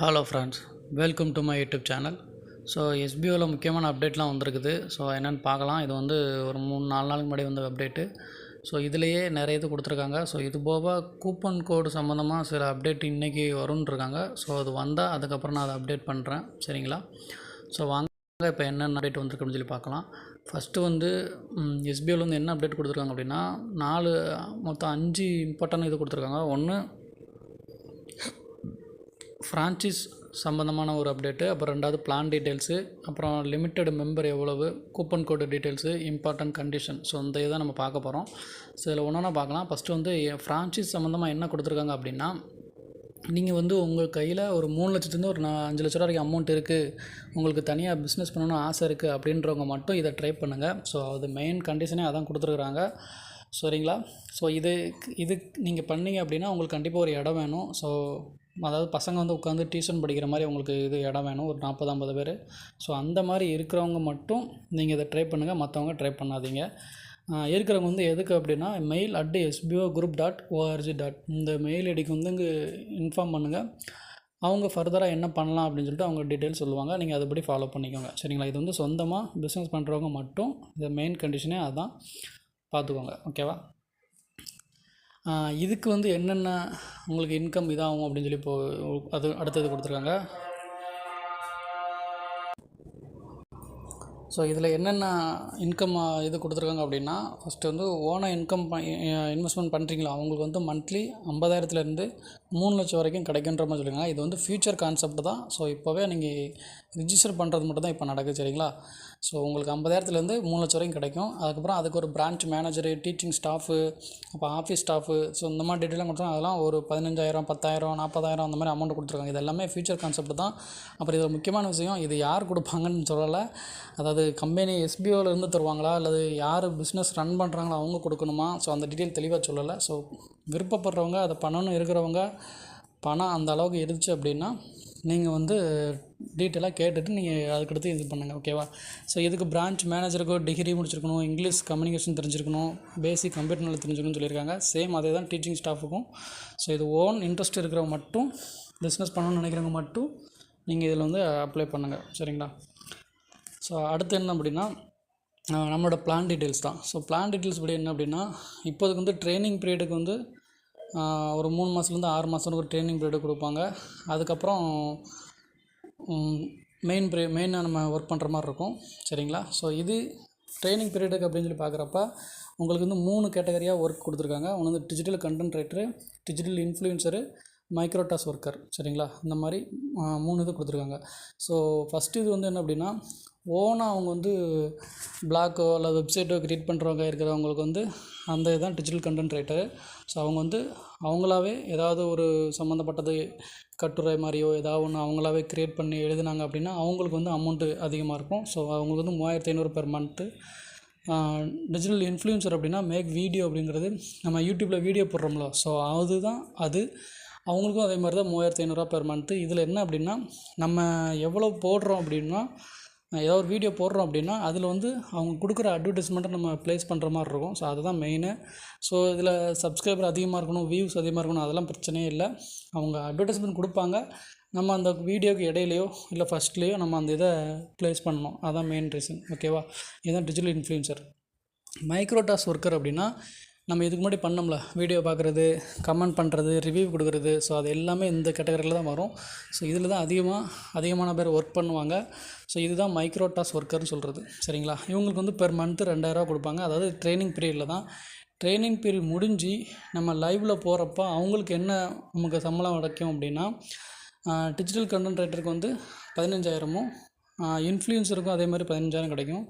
Hello friends welcome to my YouTube channel so எஸ்பிஓவில் முக்கியமான அப்டேட்லாம் வந்திருக்குது. ஸோ என்னென்னு பார்க்கலாம். இது வந்து ஒரு மூணு நாலு நாளுக்கு முன்னாடி வந்த அப்டேட்டு ஸோ இதுலேயே நிறைய இது கொடுத்துருக்காங்க. ஸோ இது போக கூப்பன் கோடு சம்மந்தமாக சில அப்டேட் இன்றைக்கி வரும்ன்ருக்காங்க ஸோ அது வந்தால் அதுக்கப்புறம் நான் அதை அப்டேட் பண்ணுறேன் சரிங்களா? ஸோ வாங்க இப்போ என்னென்ன அப்டேட் வந்திருக்குன்னு சொல்லி பார்க்கலாம். ஃபஸ்ட்டு வந்து எஸ்பிஓவில் வந்து என்ன அப்டேட் கொடுத்துருக்காங்க அப்படின்னா நாலு மொத்தம் அஞ்சு இம்பார்ட்டன்ட் இது கொடுத்துருக்காங்க. ஒன்று ஃப்ரான்ச்சைஸ் சம்மந்தமான ஒரு அப்டேட்டு அப்புறம் ரெண்டாவது பிளான் டீட்டெயில்ஸு அப்புறம் லிமிட்டெட் மெம்பர் எவ்வளவு coupon code details important condition so இந்த இதை நம்ம பார்க்க போகிறோம் ஸோ இதில் ஒன்றா பார்க்கலாம். ஃபஸ்ட்டு வந்து ஃப்ரான்ச்சைஸ் சம்மந்தமாக என்ன கொடுத்துருக்காங்க அப்படின்னா நீங்கள் வந்து உங்கள் கையில் ஒரு மூணு லட்சத்துலேருந்து ஒரு நான் அஞ்சு லட்ச ரூபா வரைக்கும் அமௌண்ட் இருக்குது உங்களுக்கு தனியாக பிஸ்னஸ் பண்ணணும்னு ஆசை இருக்குது அப்படின்றவங்க மட்டும் இதை ட்ரை பண்ணுங்கள் ஸோ அது மெயின் கண்டிஷனே அதான் கொடுத்துருக்குறாங்க. சரிங்களா? ஸோ இது இது நீங்கள் பண்ணீங்க அப்படின்னா உங்களுக்கு கண்டிப்பாக ஒரு இடம் வேணும். ஸோ அதாவது பசங்க வந்து உட்காந்து டியூஷன் படிக்கிற மாதிரி உங்களுக்கு இது இடம் வேணும். ஒரு நாற்பது ஐம்பது பேர். ஸோ அந்த மாதிரி இருக்கிறவங்க மட்டும் நீங்கள் இதை ட்ரை பண்ணுங்கள் மற்றவங்க ட்ரை பண்ணாதீங்க. இருக்கிறவங்க வந்து எதுக்கு அப்படின்னா mail at SPO group dot org dot இந்த மெயில் ஐடிக்கு வந்து இங்கே இன்ஃபார்ம் பண்ணுங்கள் அவங்க ஃபர்தராக என்ன பண்ணலாம் அப்படின்னு சொல்லிட்டு அவங்க டீட்டெயில் சொல்லுவாங்க. நீங்கள் அதுபடி ஃபாலோ பண்ணிக்கோங்க. சரிங்களா? இது வந்து சொந்தமாக பிஸ்னஸ் பண்ணுறவங்க மட்டும் இந்த மெயின் கண்டிஷனே அதுதான் பார்த்துக்கோங்க ஓகேவா இதுக்கு வந்து என்னென்ன உங்களுக்கு இன்கம் இதாகும் அப்படின்னு சொல்லி இப்போ அது அடுத்தது கொடுத்துருக்காங்க. ஸோ இதில் என்னென்ன இன்கம் இது கொடுத்துருக்காங்க அப்படின்னா ஃபஸ்ட்டு வந்து ஓனாக இன்கம் இன்வெஸ்ட்மெண்ட் பண்ணுறீங்களா அவங்களுக்கு வந்து மந்த்லி ஐம்பதாயிரத்துலேருந்து மூணு லட்சம் வரைக்கும் கிடைக்குன்ற மாதிரி சொல்லுங்கள் இது வந்து ஃப்யூச்சர் கான்செப்ட் தான். ஸோ இப்போவே நீங்கள் ரிஜிஸ்டர் பண்ணுறது மட்டும் தான் இப்போ நடக்குது சரிங்களா? ஸோ உங்களுக்கு ஐம்பதாயிரத்துலேருந்து மூணு லட்சம் வரைக்கும் கிடைக்கும். அதுக்கப்புறம் அதுக்கு ஒரு பிரான்ச் மேனேஜரு டீச்சிங் ஸ்டாஃபு அப்போ ஆஃபீஸ் ஸ்டாஃபு ஸோ இந்த மாதிரி டீட்டெயிலாக கொடுத்தா அதெல்லாம் ஒரு பதினஞ்சாயிரம் பத்தாயிரம் நாற்பதாயிரம் அந்த மாதிரி அமௌண்ட் கொடுத்துருக்காங்க. இது எல்லாமே ஃபியூச்சர் கான்செப்ட் தான். அப்புறம் இதில் முக்கியமான விஷயம் இது யார் கொடுப்பாங்கன்னு சொல்லலை. அதாவது கம்பெனி எஸ்பிஓவில் இருந்து தருவாங்களா? அல்லது யார் பிஸ்னஸ் ரன் பண்ணுறாங்களோ அவங்க கொடுக்கணுமா? ஸோ அந்த டீட்டெயில் தெளிவாக சொல்லலை. ஸோ விருப்பப்படுறவங்க அதை பண்ணணும்னு இருக்கிறவங்க பணம் அந்த அளவுக்கு இருந்துச்சு அப்படின்னா நீங்கள் வந்து டீட்டெயிலாக கேட்டுட்டு நீங்கள் அதுக்கடுத்து இது பண்ணுங்கள் ஓகேவா? ஸோ இதுக்கு பிரான்ச் மேனேஜருக்கோ டிகிரி முடிச்சிருக்கணும் இங்கிலீஷ் கம்யூனிகேஷன் தெரிஞ்சிருக்கணும் பேசிக் கம்ப்யூட்டர் நல்லா தெரிஞ்சிருக்கணும்னு சொல்லியிருக்காங்க. சேம் அதே தான் டீச்சிங் ஸ்டாஃபுக்கும் ஸோ இது ஓன் இன்ட்ரெஸ்ட் இருக்கிறவங்க மட்டும் பிஸ்னஸ் பண்ணணும்னு நினைக்கிறவங்க மட்டும் நீங்கள் இதில் வந்து அப்ளை பண்ணுங்கள் சரிங்களா? ஸோ அடுத்து என்ன அப்படின்னா நம்மளோட பிளான் டீட்டெயில்ஸ் தான். ஸோ பிளான் டீட்டெயில்ஸ் படி என்ன அப்படின்னா இப்போதுக்கு வந்து ட்ரைனிங் பீரியடுக்கு வந்து ஒரு மூணு மாதத்துலேருந்து ஆறு மாதம்னு ஒரு ட்ரைனிங் பீரியட் கொடுப்பாங்க. அதுக்கப்புறம் மெயின் ப்ரே மெயினாக நம்ம ஒர்க் பண்ணுற மாதிரி இருக்கும். சரிங்களா? ஸோ இது ட்ரைனிங் பீரியடுக்கு அப்படின்னு சொல்லி பார்க்குறப்ப உங்களுக்கு வந்து மூணு கேட்டகரியாக ஒர்க் கொடுத்துருக்காங்க. ஒன்று வந்து digital content writer digital influencer microtask worker சரிங்களா? இந்த மாதிரி மூணு இது கொடுத்துருக்காங்க. ஸோ ஃபஸ்ட்டு இது வந்து என்ன அப்படின்னா ஓனாக அவங்க வந்து பிளாக்கோ அல்லது வெப்சைட்டோ க்ரியேட் பண்ணுறவங்க இருக்கிறவங்களுக்கு வந்து அந்த இதுதான் டிஜிட்டல் கண்டென்ட் ரைட்டரு ஸோ அவங்க வந்து அவங்களாவே ஏதாவது ஒரு சம்மந்தப்பட்டது கட்டுரை மாதிரியோ ஏதாவது ஒன்று அவங்களாவே க்ரியேட் பண்ணி எழுதினாங்க அப்படின்னா அவங்களுக்கு வந்து அமௌண்ட்டு அதிகமாக இருக்கும். ஸோ அவங்களுக்கு வந்து மூவாயிரத்தி ஐநூறு பெர் மந்த்து டிஜிட்டல் இன்ஃப்ளூயன்சர் அப்படின்னா மேக் வீடியோ அப்படிங்கிறது நம்ம யூடியூப்பில் வீடியோ போடுறோம்ல. ஸோ அதுதான் அது. அவங்களுக்கும் அதே மாதிரி தான் மூவாயிரத்தி ஐநூறுரூவா பெர் மந்த்து இதில் என்ன அப்படின்னா நம்ம எவ்வளோ போடுறோம் அப்படின்னா ஏதோ ஒரு வீடியோ போடுறோம் அப்படின்னா அதில் வந்து அவங்க கொடுக்குற அட்வர்டைஸ்மெண்ட்டை நம்ம ப்ளேஸ் பண்ணுற மாதிரி இருக்கும். ஸோ அதுதான் மெயினு ஸோ இதில் சப்ஸ்கிரைபர் அதிகமாக இருக்கணும் வியூஸ் அதிகமாக இருக்கணும் அதெல்லாம் பிரச்சனையே இல்லை. அவங்க அட்வர்டைஸ்மெண்ட் கொடுப்பாங்க. நம்ம அந்த வீடியோக்கு இடையிலையோ இல்லை ஃபஸ்ட்லேயோ நம்ம அந்த இதை ப்ளேஸ் பண்ணணும். அதுதான் மெயின் ரீசன் ஓகேவா இதுதான் டிஜிட்டல் இன்ஃப்ளூயன்சர் மைக்ரோடாஸ் ஒர்க்கர் அப்படின்னா நம்ம இதுக்கு முன்னாடி பண்ணோம்ல வீடியோ பார்க்குறது கமெண்ட் பண்ணுறது ரிவ்யூ கொடுக்குறது ஸோ அது எல்லாமே இந்த கேட்டகரியில் தான் வரும். ஸோ இதில் தான் அதிகமாக அதிகமான பேர் ஒர்க் பண்ணுவாங்க. ஸோ இதுதான் மைக்ரோடாஸ் ஒர்க்கர்னு சொல்கிறது சரிங்களா? இவங்களுக்கு வந்து பெர் மந்த்து ரெண்டாயிரரூவா கொடுப்பாங்க. அதாவது ட்ரைனிங் பீரியடில் தான். ட்ரைனிங் பீரியட் முடிஞ்சு நம்ம லைவில் போகிறப்ப அவங்களுக்கு என்ன நமக்கு சம்பளம் கிடைக்கும் அப்படின்னா டிஜிட்டல் கண்டென்ட் ரைட்டருக்கு வந்து பதினஞ்சாயிரமும் இன்ஃப்ளூயன்ஸருக்கும் அதே மாதிரி பதினஞ்சாயிரம் கிடைக்கும்.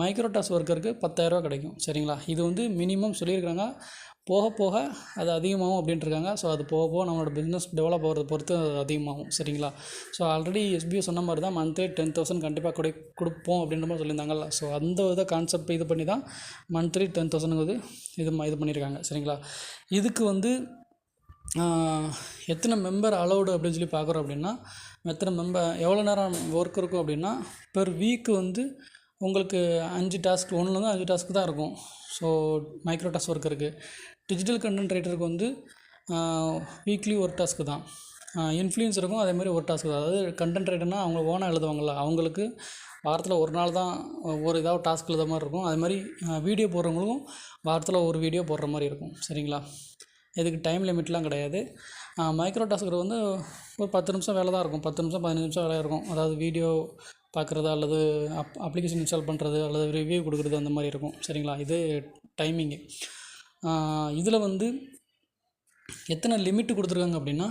மைக்ரோடாஸ் ஒர்க்கருக்கு பத்தாயிரரூவா கிடைக்கும். சரிங்களா? இது வந்து மினிமம் சொல்லியிருக்காங்க போக போக அது அதிகமாகும் அப்படின்ட்டு இருக்காங்க ஸோ அது போக போக நம்மளோட பிஸ்னஸ் டெவலப் ஆகிறத பொறுத்து அது அதிகமாகும். சரிங்களா? ஸோ ஆல்ரெடி எஸ்பிஓ சொன்ன மாதிரி தான் மந்த்லி டென் தௌசண்ட் கண்டிப்பாக கொடு கொடுப்போம் அப்படின்ற மாதிரி சொல்லியிருந்தாங்கல்ல. ஸோ அந்த இதை கான்செப்ட் இது பண்ணி தான் மந்த்லி டென் தௌசண்ட்ங்கிறது இது இது பண்ணியிருக்காங்க. சரிங்களா? இதுக்கு வந்து எத்தனை மெம்பர் அலௌடு அப்படின்னு சொல்லி பார்க்குறோம் அப்படின்னா எத்தனை மெம்பர் எவ்வளோ நேரம் ஒர்க் இருக்கும் அப்படின்னா பெர் வீக்கு வந்து உங்களுக்கு அஞ்சு டாஸ்க் ஒன்றுலேருந்து அஞ்சு டாஸ்க்கு தான் இருக்கும். ஸோ மைக்ரோ டாஸ்க் ஒர்க் இருக்குது டிஜிட்டல் கண்டென்ட் ரைட்டருக்கு வந்து வீக்லி ஒரு டாஸ்க்கு தான். இன்ஃப்ளூயன்ஸருக்கும் அதே மாதிரி ஒரு டாஸ்க் தான். அதாவது கண்டென்ட் ரைட்டர்னால் அவங்க ஓனாக எழுதுவாங்கள்ல அவங்களுக்கு வாரத்தில் ஒரு நாள் தான் ஒரு ஏதாவது டாஸ்க் எழுத மாதிரி இருக்கும். அதே மாதிரி வீடியோ போடுறவங்களுக்கும் வாரத்தில் ஒரு வீடியோ போடுற மாதிரி இருக்கும். சரிங்களா? இதுக்கு டைம் லிமிட்லாம் கிடையாது. மைக்ரோ டாஸ்கர் வந்து ஒரு பத்து நிமிஷம் வேலை தான் இருக்கும். பத்து நிமிஷம் பதினஞ்சு நிமிஷம் வேலை இருக்கும். அதாவது வீடியோ பார்க்குறது அல்லது அப் அப்ளிகேஷன் இன்ஸ்டால் பண்ணுறது அல்லது ரிவ்யூ கொடுக்குறது அந்த மாதிரி இருக்கும். சரிங்களா? இது டைமிங்கு இதில் வந்து எத்தனை லிமிட் கொடுத்துருக்காங்க அப்படின்னா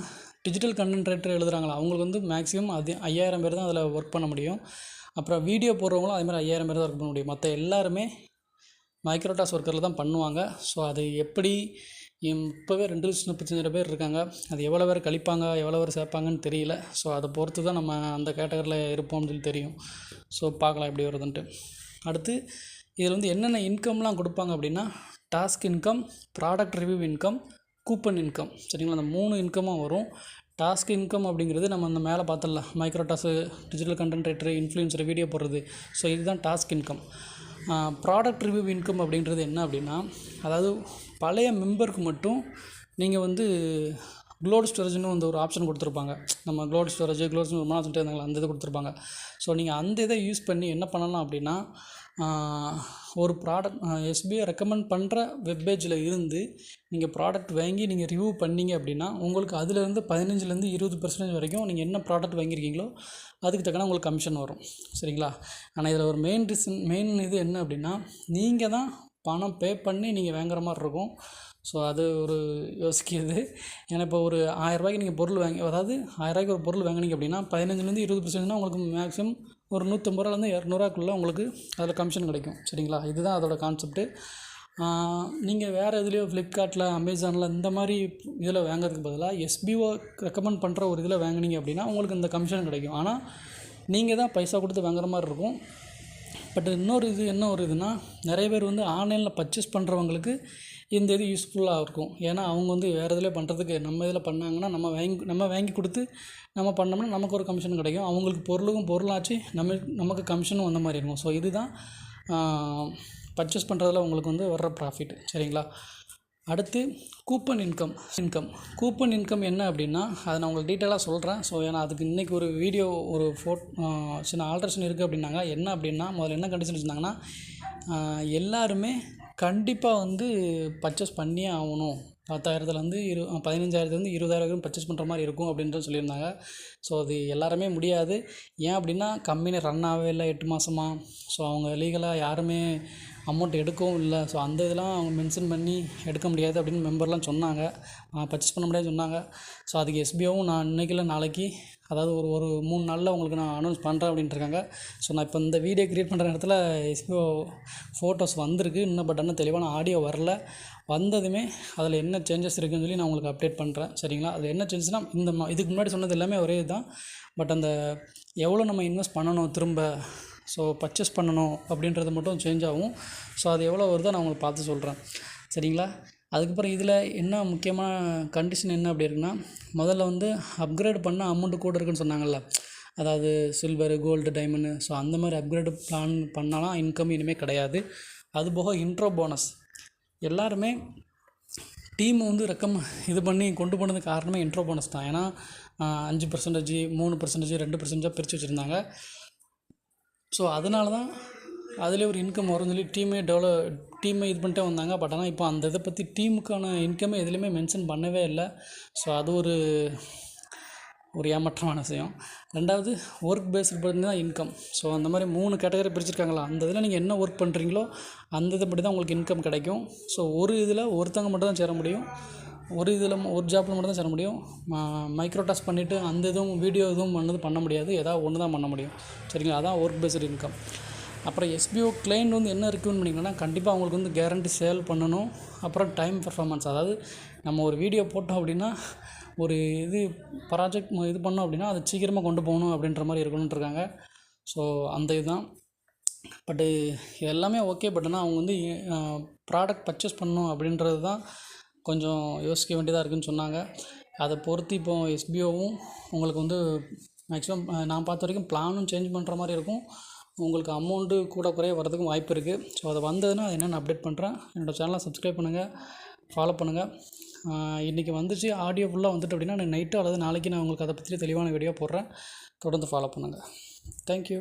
டிஜிட்டல் கண்டென்ட் ரைட்டர் எழுதுகிறாங்களா அவங்களுக்கு வந்து மேக்ஸிமம் அது ஐயாயிரம் பேர் தான் அதில் ஒர்க் பண்ண முடியும். அப்புறம் வீடியோ போடுறவங்களும் அதேமாதிரி ஐயாயிரம் பேர் தான் ஒர்க் பண்ண முடியும். மற்ற எல்லாருமே மைக்ரோடாஸ் ஒர்க்கரில் தான் பண்ணுவாங்க. ஸோ அது எப்படி இப்போவே ரெண்டு லட்சத்து முப்பத்தஞ்சாயிரம் பேர் இருக்காங்க. அது எவ்வளோ பேர் கழிப்பாங்க எவ்வளோ பேர் சேர்ப்பாங்கன்னு தெரியல. ஸோ அதை பொறுத்து தான் நம்ம அந்த கேட்டகரியில் இருப்போம்னு சொல்லி தெரியும். ஸோ பார்க்கலாம் எப்படி வருதுன்ட்டு. அடுத்து இதில் வந்து என்னென்ன இன்கம்லாம் கொடுப்பாங்க அப்படின்னா task income product review income coupon income. சரிங்களா? அந்த மூணு இன்கமாக வரும். டாஸ்க் இன்கம் அப்படிங்கிறது நம்ம அந்த மேலே பார்த்தல micro task digital content writer influencer video போடுறது. ஸோ இதுதான் task income. Product review income அப்படின்றது என்ன அப்படின்னா அதாவது பழைய மெம்பருக்கு மட்டும் நீங்கள் வந்து க்ளோட் ஸ்டோரேஜ்னு வந்து ஒரு ஆப்ஷன் கொடுத்துருப்பாங்க. நம்ம க்ளோட் ஸ்டோரேஜ் க்ளோட் ரொம்ப சொல்லிட்டு இருந்தாங்களா அந்த இது கொடுத்துருப்பாங்க. ஸோ நீங்கள் அந்த இதை யூஸ் பண்ணி என்ன பண்ணலாம் அப்படின்னா ஒரு ப்ராடக்ட் எஸ்பிஐ ரெக்கமெண்ட் பண்ணுற வெப்பேஜில் இருந்து நீங்கள் ப்ராடக்ட் வாங்கி நீங்கள் ரிவ்யூ பண்ணீங்க அப்படின்னா உங்களுக்கு அதுலேருந்து பதினஞ்சுலேருந்து இருபது பர்சன்டேஜ் வரைக்கும் நீங்கள் என்ன ப்ராடக்ட் வாங்கியிருக்கீங்களோ அதுக்கு தக்கன உங்களுக்கு கமிஷன் வரும். சரிங்களா? ஆனால் இதில் ஒரு மெயின் ரீசன் மெயின் இது என்ன அப்படின்னா நீங்கள் தான் பணம் பே பண்ணி நீங்கள் வாங்குற மாதிரி இருக்கும். ஸோ அது ஒரு யோசிக்கிறது. ஏன்னா இப்போ ஒரு ஆயரூபாய்க்கு நீங்கள் பொருள் வாங்கி அதாவது ஆயரூபாய்க்கு ஒரு பொருள் வாங்கினீங்க அப்படின்னா பதினஞ்சுலேருந்து இருபது பர்சன்ட்னா உங்களுக்கு மேக்ஸிமம் ஒரு நூற்றம்பது ரூபாலேருந்து இரநூறுவாக்குள்ளே உங்களுக்கு அதில் கமிஷன் கிடைக்கும். சரிங்களா? இதுதான் அதோட கான்செப்ட்டு நீங்கள் வேறு எதுலேயோ ஃப்ளிப்கார்ட்டில் அமேசானில் இந்த மாதிரி இதில் வாங்குறதுக்கு பதிலாக எஸ்பிஓ ரெக்கமெண்ட் பண்ணுற ஒரு இதில் வாங்கினீங்க அப்படின்னா உங்களுக்கு இந்த கமிஷன் கிடைக்கும். ஆனால் நீங்கள் தான் பைசா கொடுத்து வாங்குற மாதிரி இருக்கும். பட் இன்னொரு இது என்ன ஒரு இதுனா நிறைய பேர் வந்து ஆன்லைனில் பர்ச்சேஸ் பண்ணுறவங்களுக்கு இந்த இது யூஸ்ஃபுல்லாக இருக்கும். ஏன்னா அவங்க வந்து வேறு இதில் பண்ணுறதுக்கு நம்ம இதில் பண்ணாங்கன்னா நம்ம வாங்கி நம்ம வாங்கி கொடுத்து நம்ம பண்ணோம்னா நமக்கு ஒரு கமிஷன் கிடைக்கும். அவங்களுக்கு பொருளுக்கும் பொருளாச்சு நம்ம நமக்கு கமிஷனும் வந்த மாதிரி இருக்கும். ஸோ இதுதான் பர்ச்சேஸ் பண்ணுறதுல உங்களுக்கு வந்து வர்ற ப்ராஃபிட் சரிங்களா? அடுத்து coupon income income coupon income என்ன அப்படின்னா அதை நான் உங்களுக்கு டீட்டெயிலாக சொல்கிறேன் ஸோ ஏன்னா அதுக்கு இன்றைக்கி ஒரு வீடியோ ஒரு ஃபோட் சின்ன ஆல்ட்ரேஷன் இருக்குது அப்படின்னாங்க. என்ன அப்படின்னா முதல்ல என்ன கண்டிஷன் வச்சுருந்தாங்கன்னா எல்லாருமே கண்டிப்பாக வந்து பர்ச்சேஸ் பண்ணியே ஆகணும். பத்தாயிரத்துலேருந்து இரு பதினஞ்சாயிரத்துலேருந்து இருபதாயிரம் வரைக்கும் பர்ச்சேஸ் பண்ணுற மாதிரி இருக்கும் அப்படின்றது சொல்லியிருந்தாங்க. ஸோ அது எல்லாருமே முடியாது. ஏன் அப்படின்னா கம்பெனி ரன் ஆகவே இல்லை எட்டு மாதமாக ஸோ அவங்க லீகலாக யாருமே அமௌண்ட் எடுக்கவும் இல்லை. ஸோ அந்த இதெல்லாம் அவங்க மென்ஷன் பண்ணி எடுக்க முடியாது அப்படின்னு மெம்பர்லாம் சொன்னாங்க. பர்ச்சேஸ் பண்ண முடியாதுன்னு சொன்னாங்க. ஸோ அதுக்கு எஸ்பிஓவும் நான் இன்றைக்கி இல்லை நாளைக்கு. அதாவது ஒரு ஒரு மூணு நாளில் உங்களுக்கு நான் அனௌன்ஸ் பண்ணுறேன் அப்படின்ட்டு இருக்காங்க. ஸோ நான் இப்போ இந்த வீடியோ க்ரியேட் பண்ணுற இடத்துல எஸ்பிஓ ஃபோட்டோஸ் வந்திருக்கு. இன்னும் பட் ஆனால் தெளிவான ஆடியோ வரல. வந்ததுமே அதில் என்ன சேஞ்சஸ் இருக்குதுன்னு சொல்லி நான் உங்களுக்கு அப்டேட் பண்ணுறேன் சரிங்களா? அது என்ன சேஞ்சஸ்னால் இந்த மா இதுக்கு முன்னாடி சொன்னது எல்லாமே ஒரே இதுதான். பட் அந்த எவ்வளோ நம்ம இன்வெஸ்ட் பண்ணணும் திரும்ப ஸோ பர்ச்சேஸ் பண்ணணும் அப்படின்றது மட்டும் சேஞ்ச் ஆகும். ஸோ அது எவ்வளோ வருதோ நான் உங்களுக்கு பார்த்து சொல்கிறேன் சரிங்களா? அதுக்கப்புறம் இதில் என்ன முக்கியமான கண்டிஷன் என்ன அப்படி இருக்குன்னா முதல்ல வந்து அப்கிரேட் பண்ண அமௌண்ட்டு கூட இருக்குன்னு சொன்னாங்கல்ல. அதாவது சில்வரு கோல்டு டைமண்டு ஸோ அந்த மாதிரி அப்கிரேடு பிளான் பண்ணாலாம் இன்கம் இனிமேல் கிடையாது. அது போக இன்ட்ரோ போனஸ் எல்லாருமே டீம் வந்து ரெக்கம் இது பண்ணி கொண்டு போனதுக்கு காரணமே இன்ட்ரோ போனஸ் தான். ஏன்னா அஞ்சு பர்சன்டேஜ் மூணு பர்சன்டேஜ் ரெண்டு பர்சன்டேஜாக பிரித்து வச்சுருந்தாங்க. ஸோ அதனால தான் அதிலே ஒரு இன்கம் வரும்னு சொல்லி டீமே டெவலப் டீமை இது பண்ணிட்டே வந்தாங்க. பட் ஆனால் இப்போ அந்த இதை பற்றி டீமுக்கான இன்கமே எதுலேயுமே மென்ஷன் பண்ணவே இல்லை. ஸோ அது ஒரு ஒரு ஏமாற்றமான விஷயம். ரெண்டாவது ஒர்க் பேஸ்டு தான் இன்கம் ஸோ அந்த மாதிரி மூணு கேட்டகரி பிரிச்சிருக்காங்களா? அந்த இதில் நீங்கள் என்ன ஒர்க் பண்ணுறீங்களோ அந்த இதை படி தான் உங்களுக்கு இன்கம் கிடைக்கும். ஸோ ஒரு இதில் ஒருத்தவங்க மட்டும் தான் சேர முடியும். ஒரு இதில் ஒரு ஜாப்பில் மட்டும் தான் சேர முடியும். மைக்ரோ டாஸ்க் பண்ணிவிட்டு அந்த இதுவும் வீடியோ இதுவும் பண்ணது பண்ண முடியாது. ஏதாவது ஒன்று தான் பண்ண முடியும். சரிங்களா? அதான் ஒர்க் பேஸ்டு இன்கம் அப்புறம் எஸ்பிஓ கிளைண்ட் வந்து என்ன ரெக்கமெண்ட் பண்ணிங்கன்னா கண்டிப்பாக அவங்களுக்கு வந்து கேரண்டி சேல் பண்ணணும். அப்புறம் டைம் பர்ஃபார்மன்ஸ் அதாவது நம்ம ஒரு வீடியோ போட்டோம் அப்படின்னா ஒரு இது ப்ராஜெக்ட் இது பண்ணோம் அப்படின்னா அதை சீக்கிரமாக கொண்டு போகணும் அப்படின்ற மாதிரி இருக்கணுன்ட்டு இருக்காங்க. ஸோ அந்த இதுதான். பட்டு எல்லாமே ஓகே பட் ஆனால் அவங்க வந்து ப்ராடக்ட் பர்ச்சேஸ் பண்ணணும் அப்படின்றது தான் கொஞ்சம் யோசிக்க வேண்டியதாக இருக்குதுன்னு சொன்னாங்க. அதை பொறுத்து இப்போ எஸ்பிஓவும் உங்களுக்கு வந்து மேக்ஸிமம் நான் பார்த்த வரைக்கும் பிளானும் சேஞ்ச் பண்ணுற மாதிரி இருக்கும். உங்களுக்கு அமௌண்ட்டு கூட குறைய வரதுக்கும் வாய்ப்பு இருக்குது ஸோ அது வந்ததுன்னா அது என்னென்னு அப்டேட் பண்ணுறேன் என்னோடய சேனலை சப்ஸ்கிரைப் பண்ணுங்கள் ஃபாலோ பண்ணுங்கள் இன்றைக்கி வந்துச்சு ஆடியோ ஃபுல்லாக வந்துட்டு அப்படின்னா நான் நைட்டு அல்லது நாளைக்கு நான் உங்களுக்கு அதை பற்றி தெளிவான வீடியோ போடுறேன். தொடர்ந்து ஃபாலோ பண்ணுங்கள் தேங்க்யூ